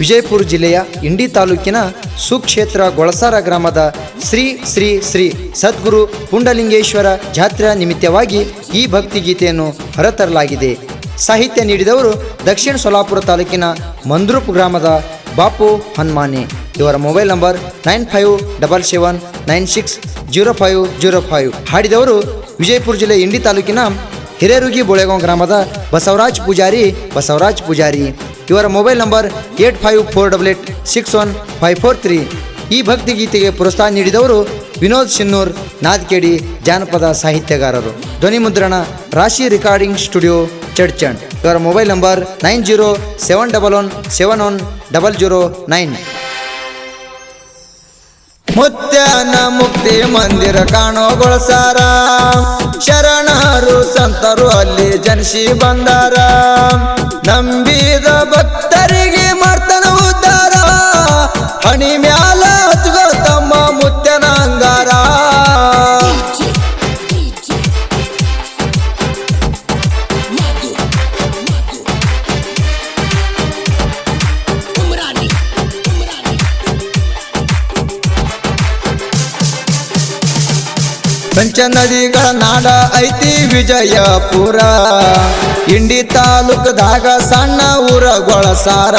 ವಿಜಯಪುರ ಜಿಲ್ಲೆಯ ಇಂಡಿ ತಾಲೂಕಿನ ಸುಕ್ಷೇತ್ರ ಗೊಳಸಾರ ಗ್ರಾಮದ ಶ್ರೀ ಶ್ರೀ ಶ್ರೀ ಸದ್ಗುರು ಪುಂಡಲಿಂಗೇಶ್ವರ ಜಾತ್ರಾ ನಿಮಿತ್ತವಾಗಿ ಈ ಭಕ್ತಿಗೀತೆಯನ್ನು ಹೊರತರಲಾಗಿದೆ. ಸಾಹಿತ್ಯ ನೀಡಿದವರು ದಕ್ಷಿಣ ಸೊಲಾಪುರ ತಾಲೂಕಿನ ಮಂದ್ರೂಪ್ ಗ್ರಾಮದ ಬಾಪು ಹನ್ಮಾನೆ. ಇವರ mobile number nine five double seven nine six zero five zero five. ಹಾಡಿದವರು Vijayapura ಜಿಲ್ಲೆ ಇಂಡಿ ತಾಲೂಕಿನ ಹಿರೇರುಗಿ ಬೋಳೆಗಾಂವ್ ಗ್ರಾಮದ ಬಸವರಾಜ್ ಪೂಜಾರಿ ಬಸವರಾಜ್ ಪೂಜಾರಿ. ಇವರ mobile number eight five four double eight six one five four three. ಈ ಭಕ್ತಿ ಗೀತೆಗೆ ಪ್ರೋತ್ಸಾಹ ನೀಡಿದವರು ವಿನೋದ್ ಸಿನ್ನೂರ್ ನಾದ್ಕೇಡಿ, ಜಾನಪದ ಸಾಹಿತ್ಯಗಾರರು. ಧ್ವನಿ ಮುದ್ರಣ, ರಾಶಿ ರೆಕಾರ್ಡಿಂಗ್ ಸ್ಟುಡಿಯೋ ಚಡ್ಚಂಡ್. ಇವರ mobile number nine zero seven double one seven one double zero nine. ಮುತ್ಯಾನ ಮುಕ್ತಿ ಮಂದಿರ ಕಾಣೋಗೊಳಸಾರ ಶರಣರು ಸಂತರು ಅಲ್ಲಿ ಜನಿಸಿ ಬಂದಾರ. ನಂಬಿದ ಭಕ್ತರಿಗೆ ಮಾಡ್ತಾನ ಪಂಚನದಿಗಳ ನಾಡ ಐತಿ ವಿಜಯಪುರ. ಇಂಡಿ ತಾಲೂಕದಾಗ ಸಣ್ಣ ಊರ ಗೊಳಸಾರ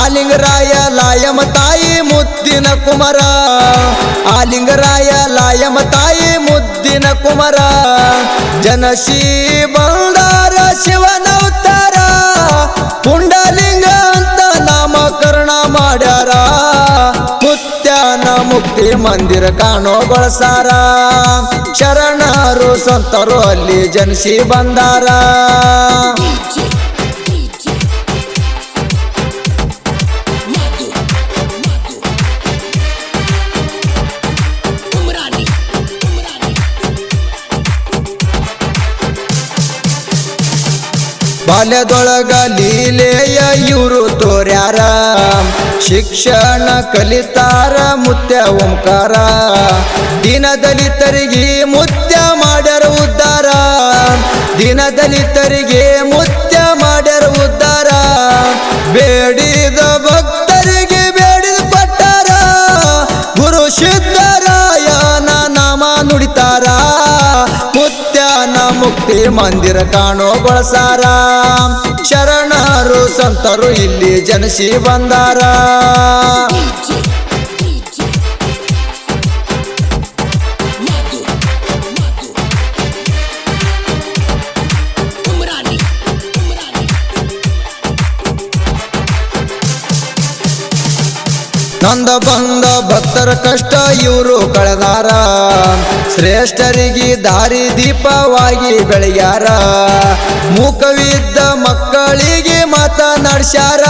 ಆಲಿಂಗರಾಯ ಲಾಯಮ ತಾಯಿ ಮುದ್ದಿನ ಕುಮಾರ. ಆಲಿಂಗರಾಯ ಲಾಯಮ ತಾಯಿ ಮುದ್ದಿನ ಕುಮಾರ. ಜನಶಿ ಬಂಗಾರ ಶಿವನವತಾರ ಮುಕ್ತಿ ಮಂದಿರ ಕಾಣೋ ಬಳಸಾರ ಶರಣರು ಸಂತರು ಅಲ್ಲಿ ಜನಿಸಿ ಬಂದಾರ. ಬಾಲ್ಯದೊಳಗ ಲೀಲೆಯ ಇವರು ತೋರ್ಯಾರ. ಶಿಕ್ಷಣ ಕಲಿತಾರ ಮುತ್ಯ ಓಂಕಾರ. ದಿನ ದಲಿತರಿಗೆ ಮುತ್ಯ ಮಾಡ್ಯಾರ ಉದ್ದಾರ. ದಿನ ದಲಿತರಿಗೆ ಮುಕ್ತಿ ಮಂದಿರ ಕಾಣೋ ಬಳಸಾರ. ಶರಣರು ಸಂತರು ಇಲ್ಲಿ ಜನಸಿ ಬಂದಾರ ನಂದ ಬಂದ ಭಕ್ತರ ಕಷ್ಟ, ಇವರು ಕಳೆದಾರ. ಶ್ರೇಷ್ಠರಿಗೆ ದಾರಿ ದೀಪವಾಗಿ ಬೆಳೆಯಾರ. ಮೂಕವಿದ್ದ ಮಕ್ಕಳಿಗೆ ಮಾತನಾಡ್ಸ್ಯಾರ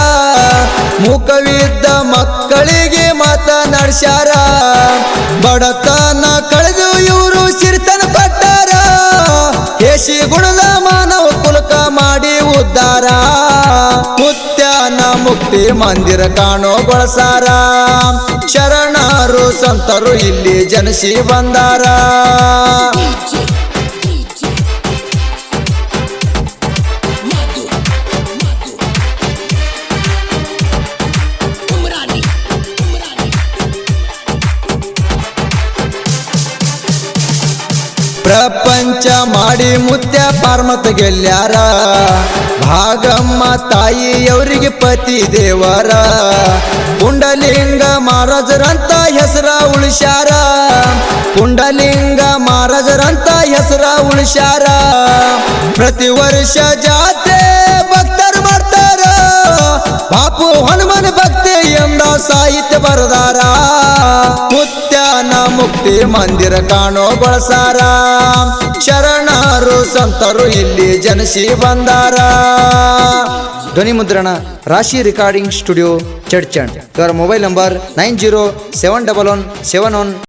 ಮೂಕವಿದ್ದ ಮಕ್ಕಳಿಗೆ ಮಾತನಾಡ್ಸ್ಯಾರ ಬಡತನ ಕಳೆದು ಇವರು ಸಿರ್ತನ ಪಟ್ಟಾರ. ಹೇಸಿ ಗುಣದ ಮಾನವ ಕುಲಕ ಮಾಡಿ ಉದ್ದಾರ. ಮುಕ್ತಿ ಮಂದಿರ ಕಾಣೋ ಬಳಸಾರ. ಶರಣರು ಸಂತರು ಇಲ್ಲಿ ಜನಿಸಿ ಬಂದಾರ. ಪ್ರಪಂಚ ಮಾಡಿ ಮುತ್ಯ ಪಾರ್ಮತ ಗೆಲ್ಯಾರ ಭಾಗಮ್ಮ ತಾಯಿಯವರಿಗೆ ಪತಿ ದೇವರ. ಕುಂಡಲಿಂಗ ಮಹಾರಾಜರಂತ ಹೆಸರ ಉಳಿಸ್ಯಾರ. ಕುಂಡಲಿಂಗ ಮಹಾರಾಜರಂತ ಹೆಸರ ಉಳಿಸ್ಯಾರ. ಪ್ರತಿ ವರ್ಷ ಜಾತ್ರೆ ಭಕ್ತರು ಮಾಡ್ತಾರ ಬಾಪು ಹನುಮನ್ ಭಕ್ತಿ ಎಂದ ಸಾಹಿತ್ಯ ಬರದಾರ. ಮುಕ್ತಿ ಮಂದಿರ ಕಾಣೋ ಬಳಸಾರ. ಶರಣರು, ಸಂತರು ಇಲ್ಲಿ ಜನಸಿ ಬಂದಾರ. ಧ್ವನಿ ಮುದ್ರಣ, ರಾಶಿ ರೆಕಾರ್ಡಿಂಗ್ ಸ್ಟುಡಿಯೋ ಚಡ್ಚಂಡ್ ಇವರ mobile number nine zero seven double one seven one